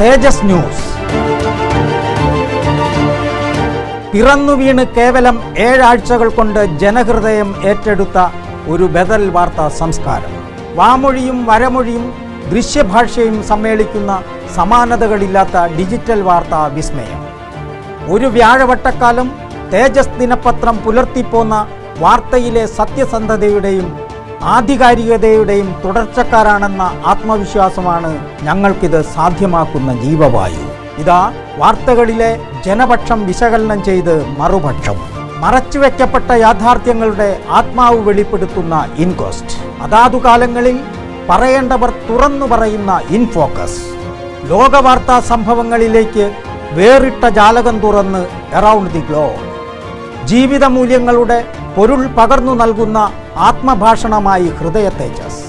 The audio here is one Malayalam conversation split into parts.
തേജസ് ന്യൂസ്. പിറന്നു വീണ് കേവലം ഏഴാഴ്ചകൾ കൊണ്ട് ജനഹൃദയം ഏറ്റെടുത്ത ഒരു ബദൽ വാർത്താ സംസ്കാരം. വാമൊഴിയും വരമൊഴിയും ദൃശ്യഭാഷയും സമ്മേളിക്കുന്ന സമാനതകളില്ലാത്ത ഡിജിറ്റൽ വാർത്താ വിസ്മയം. ഒരു വ്യാഴവട്ടക്കാലം തേജസ് ദിനപത്രം പുലർത്തിപ്പോന്ന വാർത്തയിലെ സത്യസന്ധതയുടെയും ആധികാരികതയുടെയും തുടർച്ചക്കാരാണെന്ന ആത്മവിശ്വാസമാണ് ഞങ്ങൾക്കിത് സാധ്യമാക്കുന്ന ജീവവായു. ഇതാ വാർത്തകളിലെ ജനപക്ഷം വിശകലനം ചെയ്ത് മറുപക്ഷം. മറച്ചുവെക്കപ്പെട്ട യാഥാർത്ഥ്യങ്ങളുടെ ആത്മാവ് വെളിപ്പെടുത്തുന്ന ഇൻകോസ്റ്റ് അതാതു കാലങ്ങളിൽ പറയേണ്ടവർ തുറന്നു പറയുന്ന ഇൻഫോക്കസ്. ലോകവാർത്താ സംഭവങ്ങളിലേക്ക് വേറിട്ട ജാലകം തുറന്ന് എറൗണ്ട് ദി ഗ്ലോബ്. ജീവിത മൂല്യങ്ങളുടെ പൊരുൾ പകർന്നു നൽകുന്ന ആത്മഭാഷണമായി ഹൃദയ തേജസ്.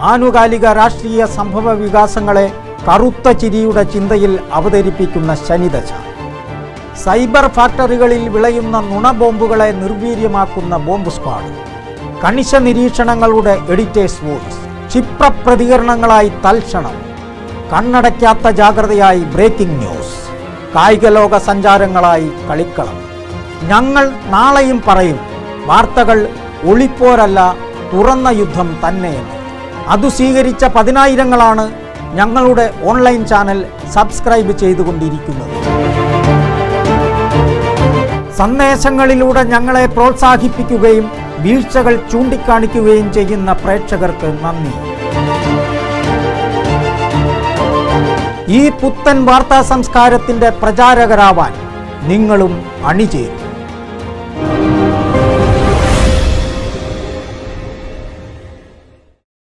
ആനുകാലിക രാഷ്ട്രീയ സംഭവ വികാസങ്ങളെ കറുത്ത ചിരിയുടെ ചിന്തയിൽ അവതരിപ്പിക്കുന്ന ശനിദശ. സൈബർ ഫാക്ടറികളിൽ വിളയുന്ന നുണബോംബുകളെ നിർവീര്യമാക്കുന്ന ബോംബ് സ്ക്വാഡ്. കണിശ നിരീക്ഷണങ്ങളുടെ എഡിറ്റേഴ്സ് വോയിസ്. ക്ഷിപ്ര പ്രതികരണങ്ങളായി തൽക്ഷണം. കണ്ണടയ്ക്കാത്ത ജാഗ്രതയായി ബ്രേക്കിംഗ് ന്യൂസ്. കായിക ലോക സഞ്ചാരങ്ങളായി കളിക്കളം. ഞങ്ങൾ നാളെയും പറയും വാർത്തകൾ ഒളിപ്പോരല്ല തുറന്ന യുദ്ധം തന്നെയെന്ന് അതു സ്വീകരിച്ച പതിനായിരങ്ങളാണ് ഞങ്ങളുടെ ഓൺലൈൻ ചാനൽ സബ്സ്ക്രൈബ് ചെയ്തുകൊണ്ടിരിക്കുന്നത്. സന്ദേശങ്ങളിലൂടെ ഞങ്ങളെ പ്രോത്സാഹിപ്പിക്കുകയും വീഴ്ചകൾ ചൂണ്ടിക്കാണിക്കുകയും ചെയ്യുന്ന പ്രേക്ഷകർക്ക് നന്ദി. ഈ പുത്തൻ വാർത്താ സംസ്കാരത്തിന്റെ പ്രചാരകരാവാൻ നിങ്ങളും അണിചേരും.